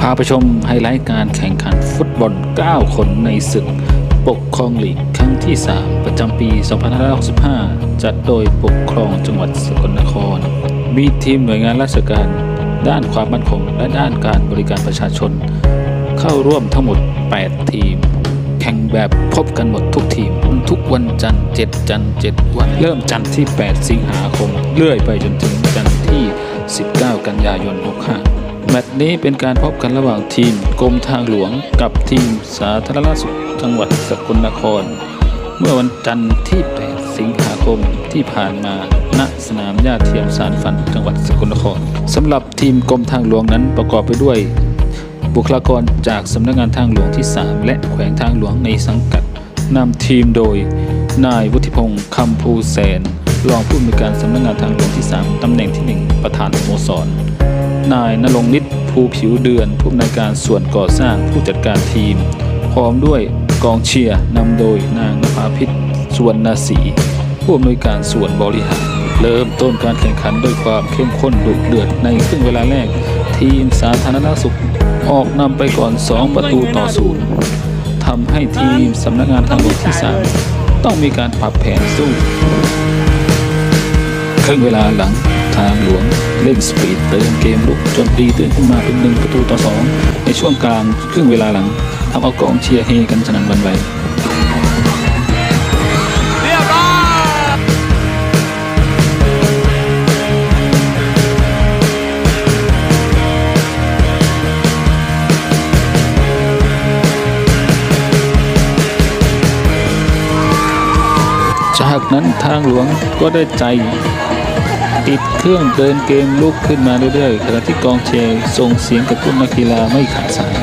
พาไปชมไฮไลท์การแข่งขันฟุตบอล 9 คนในศึก ปกครองลีกครั้งที่ 3 ประจำปี 2565 จัดโดยปกครองจังหวัดสกลนคร มีทีมหน่วยงานราชการ ด้านความมั่นคง และด้านการบริการประชาชน เข้าร่วมทั้งหมด 8 ทีม แข่งแบบพบกันหมดทุกทีม ทุกวันจันทร์ 7 จันทร์ 7 วัน เริ่มจันทร์ที่ 8 สิงหาคม เรื่อยไปจนถึงจันทร์ที่ 19 กันยายน 65 แมตช์นี้เป็นการพบกันระหว่างทีมกรมทางหลวงกับทีมสาธารณสุขจังหวัดสกลนคร เมื่อวันจันทร์ที่ 8 สิงหาคมที่ผ่านมาณสนามหญ้าเทียมสารฝันจังหวัดสกลนครสำหรับทีมกรมทางหลวงนั้นประกอบไปด้วยบุคลากรจากสำนักงานทางหลวงที่ 3 และแขวงทางหลวงในสังกัดนำทีมโดย นายวุฒิพงศ์คำภูแสน รองผู้อำนวยการสำนักงานทางหลวงที่ 3ตำแหน่งที่ 1ประธานสโมสร นายนรงนิตภูผิวเดือน ผู้อำนวยการส่วนก่อสร้างผู้จัดการทีม พร้อมด้วยกองเชียร์นำโดยนางนภาพิษสวรรณศรีผู้อำนวยการส่วนบริหาร เริ่มต้นการแข่งขันด้วยความเข้มข้นดุเดือดในครึ่งเวลาแรก ทีมสาธารณสุขออกนำไปก่อน 2 ประตูต่อศูนย์ทำให้ทีมสำนักงานทางหลวงที่3ต้องมีการปรับแผนสู้ครึ่งเวลาหลัง ทางหลวงเร่งสปีดเติมเกมลุกจนตีตื้นขึ้นมาเป็นหนึ่งประตูต่อสองในช่วงกลางครึ่งเวลาหลังทำเอากองเชียร์เฮกันสนั่นวันไหวจากนั้นทางหลวงก็ได้ใจ ติดเครื่องเดินเกมลุกขึ้นมาเรื่อยๆขณะที่กองเชียร์ส่งเสียงกระตุ้นนักกีฬาไม่ขาดสาย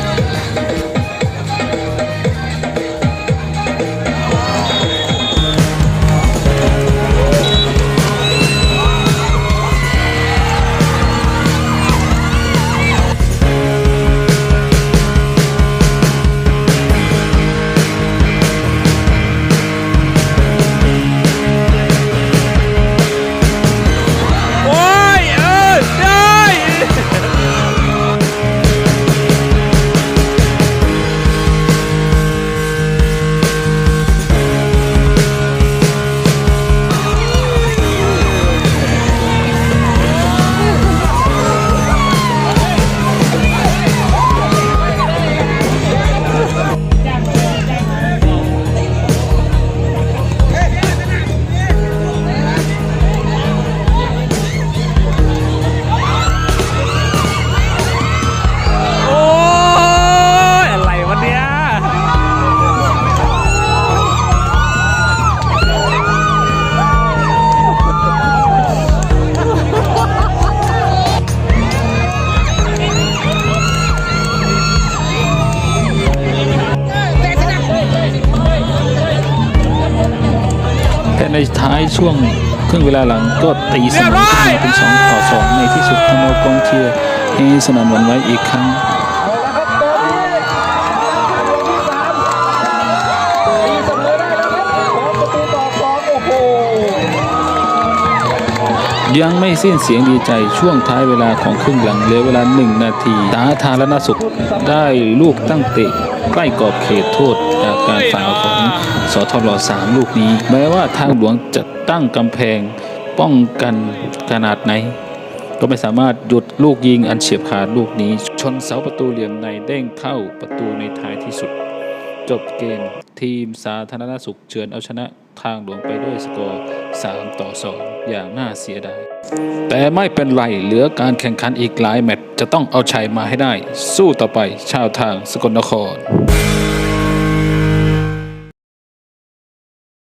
ในท้ายช่วงครึ่งเวลาหลังก็ตีเสมอขึ้นเป็น2ต่อ2ในที่สุดทำเอากองเชียร์เฮสนั่นหวันไหวอีกครั้งยังไม่สิ้นเสียงดีใจช่วงท้ายเวลาของครึ่งหลังเหลือเวลา 1 นาทีสาธารณสุขได้ลูกตั้งเตะใกล้กรอบเขตโทษจากการฝ่าของ สทรสามลูกนี้ แม้ว่าทางหลวงจะตั้งกำแพงป้องกันขนาดไหน ก็ไม่สามารถหยุดลูกยิงอันเฉียบขาดลูกนี้ ชนเสาประตูเหลี่ยมในเด้งเข้าประตูในท้ายที่สุด จบเกมทีมสาธารณสุขเฉือนเอาชนะทางหลวงไปด้วยสกอร์ 3 ต่อ 2 อย่างน่าเสียดาย แต่ไม่เป็นไร เหลือการแข่งขันอีกหลายแมตช์จะต้องเอาชัยมาให้ได้ สู้ต่อไปชาวทางสกลนคร